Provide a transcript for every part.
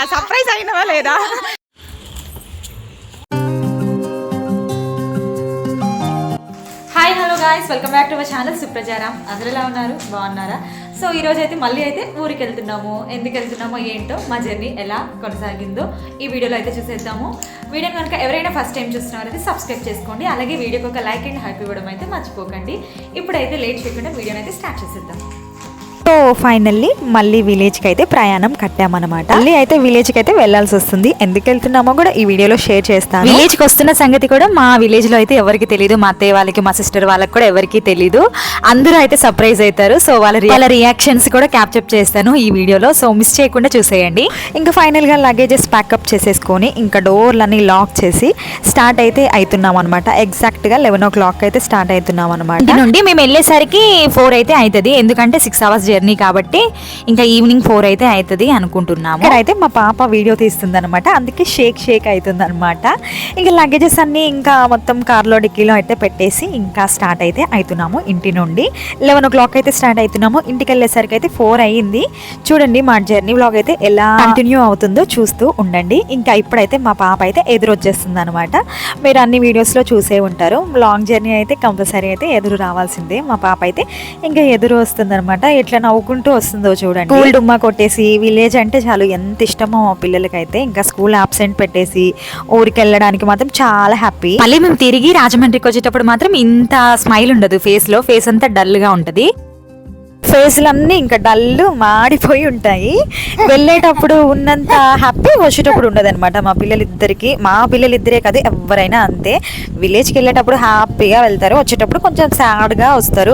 లేదా సర్ప్రైజ్ అయినవా లేదా? Hi hello guys welcome back to our channel Supraja Ram అందరూ ఎలా ఉన్నారు? బాగున్నారా? సో ఈ రోజు అయితే మళ్ళీ అయితే ఊరికి వెళ్తున్నాము. ఎందుకు వెళ్తున్నామో ఏంటో మా జర్నీ ఎలా కొనసాగిందో ఈ వీడియోలో అయితే చూసేద్దాము. వీడియో కనుక ఎవరైనా ఫస్ట్ టైం చూస్తున్నారైతే సబ్స్క్రైబ్ చేసుకోండి. అలాగే వీడియోకి ఒక లైక్ అండ్ హ్యాపీ ఇవ్వడం అయితే మర్చిపోకండి. ఇప్పుడైతే లేట్ చేయకుండా వీడియోని అయితే స్టార్ట్ చేసేద్దాం. సో ఫైనల్లీ మళ్ళీ విలేజ్కి అయితే ప్రయాణం కట్టామన్నమాట. మళ్ళీ అయితే విలేజ్కి అయితే వెళ్ళాల్సి వస్తుంది. ఎందుకు వెళ్తున్నామో కూడా ఈ వీడియోలో షేర్ చేస్తాను. విలేజ్కి వస్తున్న సంగతి కూడా మా విలేజ్లో అయితే ఎవరికి తెలియదు మా అత్తయ్య వాళ్ళకి మా సిస్టర్ వాళ్ళకి కూడా ఎవరికి తెలియదు అందరూ అయితే సర్ప్రైజ్ అవుతారు. సో వాళ్ళ వాళ్ళ రియాక్షన్స్ కూడా క్యాప్చర్ చేస్తాను ఈ వీడియోలో. సో మిస్ చేయకుండా చూసేయండి. ఇంకా ఫైనల్గా లగేజెస్ ప్యాకప్ చేసేసుకొని ఇంకా డోర్లన్నీ లాక్ చేసి స్టార్ట్ అయితే అవుతున్నాం అనమాట ఎగ్జాక్ట్గా లెవెన్ ఓ క్లాక్ అయితే స్టార్ట్ అవుతున్నాం అనమాట నుండి మేము వెళ్ళేసరికి ఫోర్ అయితే అవుతుంది ఎందుకంటే సిక్స్ అవర్స్ జర్నీ కాబట్టి ఇంకా ఈవినింగ్ ఫోర్ అయితే అవుతుంది అనుకుంటున్నాము. అయితే మా పాప వీడియో తీస్తుంది అనమాట అందుకే షేక్ షేక్ అవుతుంది అనమాట ఇంకా లగేజెస్ అన్ని ఇంకా మొత్తం కార్లో డిక్కీలో అయితే పెట్టేసి ఇంకా స్టార్ట్ అయితే అవుతున్నాము ఇంటి నుండి. లెవెన్ ఓ క్లాక్ అయితే స్టార్ట్ అవుతున్నాము ఇంటికి వెళ్ళేసరికి అయితే ఫోర్ అయ్యింది. చూడండి మా జర్నీ బ్లాగ్ అయితే ఎలా కంటిన్యూ అవుతుందో చూస్తూ ఉండండి. ఇంకా ఇప్పుడైతే మా పాప అయితే ఎదురు వచ్చేస్తుంది అనమాట మీరు అన్ని వీడియోస్లో చూసే ఉంటారు. లాంగ్ జర్నీ అయితే కంపల్సరీ అయితే ఎదురు రావాల్సిందే. మా పాప అయితే ఇంకా ఎదురు వస్తుంది అనమాట ఎట్లా నవ్వుకుంటూ వస్తుందో చూడండి. స్కూల్ డుమ్మా కొట్టేసి విలేజ్ అంటే చాలు ఎంత ఇష్టమో మా పిల్లలకైతే. ఇంకా స్కూల్ ఆబ్సెంట్ పెట్టేసి ఊరికి వెళ్ళడానికి మాత్రం చాలా హ్యాపీ. మళ్ళీ మేము తిరిగి రాజమండ్రికి వచ్చేటప్పుడు మాత్రం ఇంత స్మైల్ ఉండదు. ఫేస్లో ఫేస్ అంతా డల్గా ఉంటది. ఫేస్లన్నీ ఇంకా డల్ మాడిపోయి ఉంటాయి. వెళ్ళేటప్పుడు ఉన్నంత హ్యాపీ వచ్చేటప్పుడు ఉండదన్నమాట మా పిల్లలిద్దరికి. మా పిల్లలిద్దరే కాదు ఎవరైనా అంతే. విలేజ్కి వెళ్ళేటప్పుడు హ్యాపీగా వెళ్తారు. వచ్చేటప్పుడు కొంచెం సాడ్గా వస్తారు.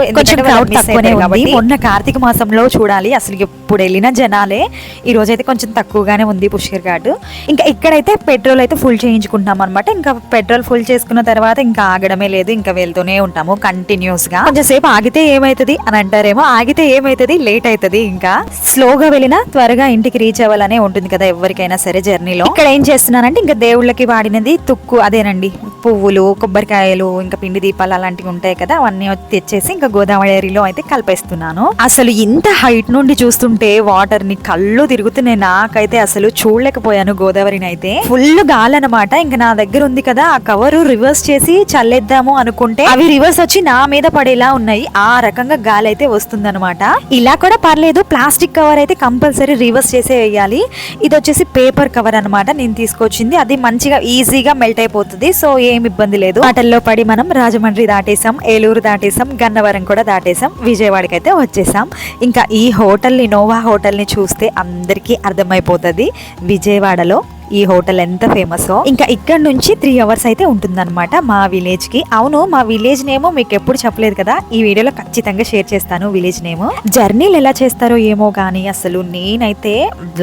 కాబట్టి మొన్న కార్తీక మాసంలో చూడాలి. అసలు ఎప్పుడు వెళ్ళిన జనాలే. ఈ రోజు అయితే కొంచెం తక్కువగానే ఉంది పుష్కర్ ఘాట్. ఇంకా ఇక్కడైతే పెట్రోల్ అయితే ఫుల్ చేయించుకుంటాం అనమాట ఇంకా పెట్రోల్ ఫుల్ చేసుకున్న తర్వాత ఇంకా ఆగడమే లేదు. ఇంకా వెళ్తూనే ఉంటాము కంటిన్యూస్గా. కొంచెం సేపు ఆగితే ఏమైతుంది అని అంటారేమో. ఆగితే ఏమైతుంది? లేట్ అవుతుంది ఇంకా స్లోగా వెళ్ళినా త్వరగా ఇంటికి రీచ్ అవ్వాలనే ఉంటుంది కదా ఎవరికైనా సరే జర్నీలో. ఇక్కడ ఏం చేస్తున్నానంటే ఇంకా దేవుళ్ళకి వాడినది తుక్కు అదేనండి పువ్వులు కొబ్బరికాయలు ఇంకా పిండి దీపాలు అలాంటివి ఉంటాయి కదా అవన్నీ తెచ్చేసి ఇంకా గోదావరిలో అయితే కలిపేస్తున్నాను. అసలు ఇంత హైట్ నుండి చూస్తుంటే వాటర్ని కళ్ళు తిరుగుతున్నాయి. నాకైతే అసలు చూడలేకపోయాను గోదావరిని అయితే. ఫుల్ గాలి అనమాట ఇంకా నా దగ్గర ఉంది కదా ఆ కవర్ రివర్స్ చేసి చల్లేద్దాము అనుకుంటే అవి రివర్స్ వచ్చి నా మీద పడేలా ఉన్నాయి. ఆ రకంగా గాలి అయితే వస్తుందన్నమాట. ఇలా కూడా పర్లేదు ప్లాస్టిక్ కవర్ అయితే కంపల్సరీ రివర్స్ చేసే వేయాలి. ఇది వచ్చేసి పేపర్ కవర్ అనమాట నేను తీసుకొచ్చింది. అది మంచిగా ఈజీగా మెల్ట్ అయిపోతుంది సో ఏం ఇబ్బంది లేదు. ఆటల్లో పడి మనం రాజమండ్రి దాటేసాం ఏలూరు దాటేసాం గన్నవరం కూడా దాటేసాం విజయవాడకి అయితే వచ్చేసాం ఇంకా ఈ హోటల్ ఇనోవా హోటల్ని చూస్తే అందరికీ అర్థమైపోతుంది. విజయవాడలో ఈ హోటల్ ఎంత ఫేమస్. ఇంకా ఇక్కడ నుంచి త్రీ అవర్స్ అయితే ఉంటుందన్నమాట మా విలేజ్కి అవును మా విలేజ్ నేమో మీకు ఎప్పుడు చెప్పలేదు కదా ఈ వీడియోలో ఖచ్చితంగా షేర్ చేస్తాను విలేజ్ నేమ్. జర్నీలు ఎలా చేస్తారో ఏమో కానీ అసలు నేనైతే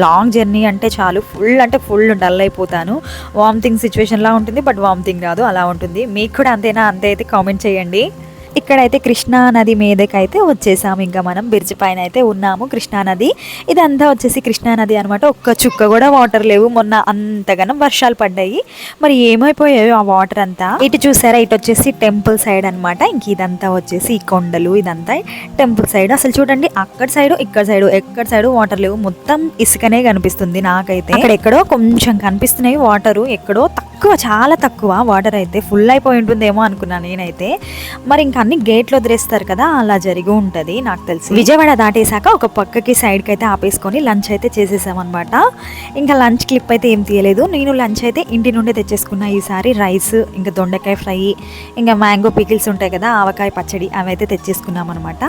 లాంగ్ జర్నీ అంటే చాలు ఫుల్ అంటే ఫుల్ డల్ అయిపోతాను. వామిటింగ్ సిచ్యువేషన్ లా ఉంటుంది బట్ వామిటింగ్ రాదు అలా ఉంటుంది. మీకు కూడా అంతేనా? అంతే అయితే కామెంట్ చేయండి. ఇక్కడైతే కృష్ణా నది మీదకి అయితే వచ్చేసాము. ఇంకా మనం బ్రిడ్జ్ పైన అయితే ఉన్నాము కృష్ణా నది. ఇదంతా వచ్చేసి కృష్ణా నది అనమాట ఒక్క చుక్క కూడా వాటర్ లేవు. మొన్న అంతగానం వర్షాలు పడ్డాయి. మరి ఏమైపోయాయో ఆ వాటర్ అంతా? ఇటు చూసారా? ఇటు వచ్చేసి టెంపుల్ సైడ్ అన్నమాట. ఇంక ఇదంతా వచ్చేసి ఈ కొండలు ఇదంతా టెంపుల్ సైడ్ అసలు చూడండి అక్కడ సైడ్ ఇక్కడ సైడ్ ఎక్కడ సైడ్ వాటర్ లేవు. మొత్తం ఇసుకనే కనిపిస్తుంది నాకైతే. అక్కడ ఎక్కడో కొంచెం కనిపిస్తున్నాయి. వాటర్ ఎక్కడో తక్కువ చాలా తక్కువ వాటర్ అయితే ఫుల్ అయిపోయి ఉంటుందేమో అనుకున్నాను నేనైతే. మరి ఇంకా అన్ని గేట్లు వదిలేస్తారు కదా అలా జరిగి ఉంటుంది నాకు తెలిసి. విజయవాడ దాటేశాక ఒక పక్కకి సైడ్కి అయితే ఆపేసుకొని లంచ్ అయితే చేసేసామన్నమాట. ఇంకా లంచ్ క్లిప్ అయితే ఏం తీయలేదు. నేను లంచ్ అయితే ఇంటి నుండి తెచ్చేసుకున్నా ఈసారి రైస్ ఇంకా దొండకాయ ఫ్రై ఇంకా మ్యాంగో పికిల్స్ ఉంటాయి కదా ఆవకాయ పచ్చడి అవి అయితే తెచ్చేసుకున్నాం అనమాట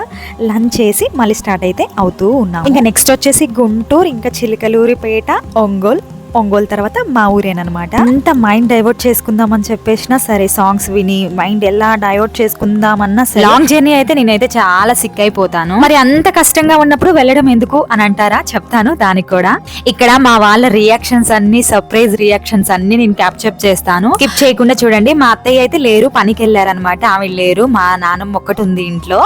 లంచ్ చేసి మళ్ళీ స్టార్ట్ అయితే అవుతూ ఉన్నాం ఇంకా నెక్స్ట్ వచ్చేసి గుంటూరు ఇంకా చిలకలూరిపేట ఒంగోలు ఒంగోలు తర్వాత మా ఊరేనమాట అంత మైండ్ డైవర్ట్ చేసుకుందామని చెప్పేసినా సరే సాంగ్స్ విని మైండ్ ఎలా డైవర్ట్ చేసుకుందామన్నా సరే లాంగ్ జర్నీ అయితే నేనైతే చాలా సిక్ అయిపోతాను. మరి అంత కష్టంగా ఉన్నప్పుడు వెళ్ళడం ఎందుకు అని అంటారా? చెప్తాను దానికి కూడా. ఇక్కడ మా వాళ్ళ రియాక్షన్స్ అన్ని సర్ప్రైజ్ రియాక్షన్స్ అన్ని నేను క్యాప్చర్ చేస్తాను. స్కిప్ చేయకుండా చూడండి మా అత్తయ్య అయితే లేరు పనికి వెళ్ళారనమాట ఆవిడ లేరు మా నాన్నమ్మ ఒక్కటి ఉంది ఇంట్లో.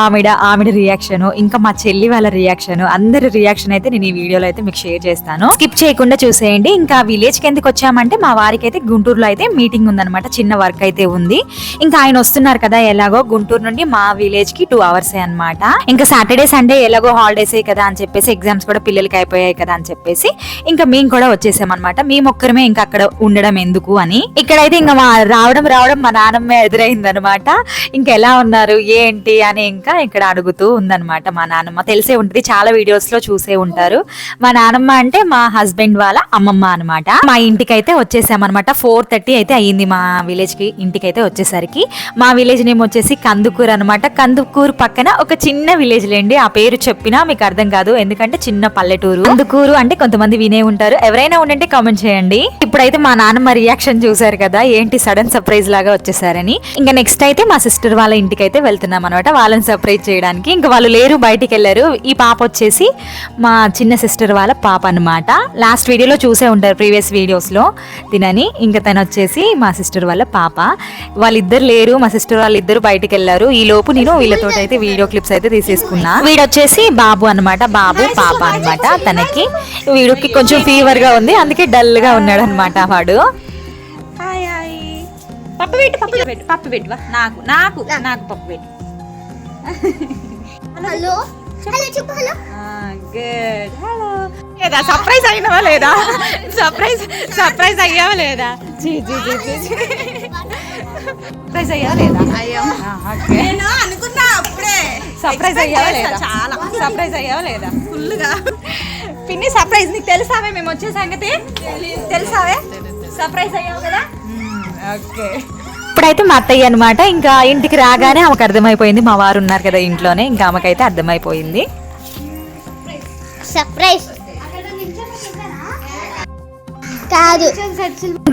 ఆవిడ ఆవిడ రియాక్షన్ ఇంకా మా చెల్లి వాళ్ళ రియాక్షన్ అందరి రియాక్షన్ అయితే నేను ఈ వీడియోలో అయితే మీకు షేర్ చేస్తాను. స్కిప్ చేయకుండా చూసి చూసేయండి. ఇంకా విలేజ్కి ఎందుకు వచ్చామంటే మా వారికి అయితే గుంటూరులో అయితే మీటింగ్ ఉందన్నమాట. చిన్న వర్క్ అయితే ఉంది. ఇంకా ఆయన వస్తున్నారు కదా ఎలాగో గుంటూరు నుండి మా విలేజ్కి టూ అవర్స్ అనమాట ఇంకా సాటర్డే సండే ఎలాగో హాలిడేస్ కదా అని చెప్పేసి ఎగ్జామ్స్ కూడా పిల్లలకి అయిపోయాయి కదా అని చెప్పేసి ఇంకా మేము కూడా వచ్చేసామన్నమాట మేము ఒక్కరమే ఇంకా అక్కడ ఉండడం ఎందుకు అని. ఇక్కడైతే ఇంకా మా రావడం రావడం మా నాన్నమ్మ ఎదురైంది అనమాట ఇంకా ఎలా ఉన్నారు ఏంటి అని ఇంకా ఇక్కడ అడుగుతూ ఉందన్నమాట మా నాన్నమ్మ. తెలిసే ఉంటుంది చాలా వీడియోస్లో చూసే ఉంటారు. మా నాన్నమ్మ అంటే మా హస్బెండ్ వాళ్ళ అమ్మమ్మ అనమాట మా ఇంటికి అయితే వచ్చేసామన్నమాట. ఫోర్ థర్టీ అయితే అయ్యింది మా విలేజ్కి ఇంటికి అయితే వచ్చేసరికి. మా విలేజ్ నేమ్ వచ్చేసి కందుకూరు అనమాట కందుకూరు పక్కన ఒక చిన్న విలేజ్ లేండి. ఆ పేరు చెప్పినా మీకు అర్థం కాదు. ఎందుకంటే చిన్న పల్లెటూరు. కందుకూరు అంటే కొంతమంది వినే ఉంటారు. ఎవరైనా ఉండంటే కామెంట్ చేయండి. ఇప్పుడైతే మా నాన్నమ్మ రియాక్షన్ చూసారు కదా ఏంటి సడన్ సర్ప్రైజ్ లాగా వచ్చేసారని. ఇంకా నెక్స్ట్ అయితే మా సిస్టర్ వాళ్ళ ఇంటికి అయితే వెళ్తున్నాం అనమాట వాళ్ళని సర్ప్రైజ్ చేయడానికి. ఇంకా వాళ్ళు లేరు బయటికి వెళ్ళారు ఈ పాప వచ్చేసి మా చిన్న సిస్టర్ వాళ్ళ పాప అన్నమాట. లాస్ట్ వీడియో వీడియోలో చూసే ఉంటారు ప్రీవియస్ వీడియోస్లో తినని ఇంకా తను వచ్చేసి మా సిస్టర్ వాళ్ళ పాప. వాళ్ళిద్దరు లేరు మా సిస్టర్ వాళ్ళిద్దరు బయటికి వెళ్ళారు ఈ లోపు నేను వీళ్ళతో అయితే వీడియో క్లిప్స్ అయితే తీసేసుకున్నా. వీడు వచ్చేసి బాబు అన్నమాట బాబు పాప అన్నమాట తనకి. వీడికి కొంచెం ఫీవర్గా ఉంది అందుకే డల్గా ఉన్నాడు అనమాట వాడు పప్పు పెట్టు పప్పు పెట్టు పప్పు పెట్టు వా. నాకు నాకు నాకు పప్పు పెట్టు. హలో? హలో చెప్పు హలో. లేదా? సర్ప్రైజ్ అయినవా లేదా? సర్ప్రైజ్ సర్ప్రైజ్ అయ్యావా లేదా? జీ జీ జీ జీ సర్ప్రైజ్ అయ్యావా లేదా? ఓకే. నేను అనుకున్నా అప్పుడే. సర్ప్రైజ్ అయ్యావా లేదా? చాలా. సర్ప్రైజ్ అయ్యావా లేదా? ఫుల్గా. పిన్ని సర్ప్రైజ్ నీకు తెలుసావే మేము వచ్చే సంగతి? తెలుసావే? సర్ప్రైజ్ అయ్యావు కదా? ఓకే. ఇప్పుడైతే మా అత్తయ్య అనమాట ఇంకా ఇంటికి రాగానే ఆమెకు అర్థమైపోయింది. మా వారు ఉన్నారు కదా ఇంట్లోనే ఇంకా ఆమెకైతే అర్థమైపోయింది. సర్ప్రైజ్ కాదు.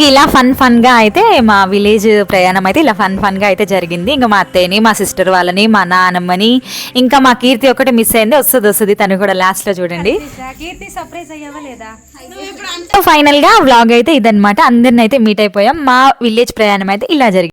ఇలా ఫన్ ఫన్గా అయితే మా విలేజ్ ప్రయాణం అయితే ఇలా ఫన్ ఫన్గా అయితే జరిగింది. ఇంకా మా అత్తయ్యని మా సిస్టర్ వాళ్ళని మా నానమ్మని ఇంకా మా కీర్తి ఒకటి మిస్ అయింది. వస్తుంది వస్తుంది. తను కూడా లాస్ట్లో చూడండి. కీర్తి సర్ప్రైజ్ అయ్యావా లేదా? ఫైనల్గా వ్లాగ్ అయితే ఇదన్నమాట. అందరిని అయితే మీట్ అయిపోయాం. మా విలేజ్ ప్రయాణం అయితే ఇలా జరిగింది.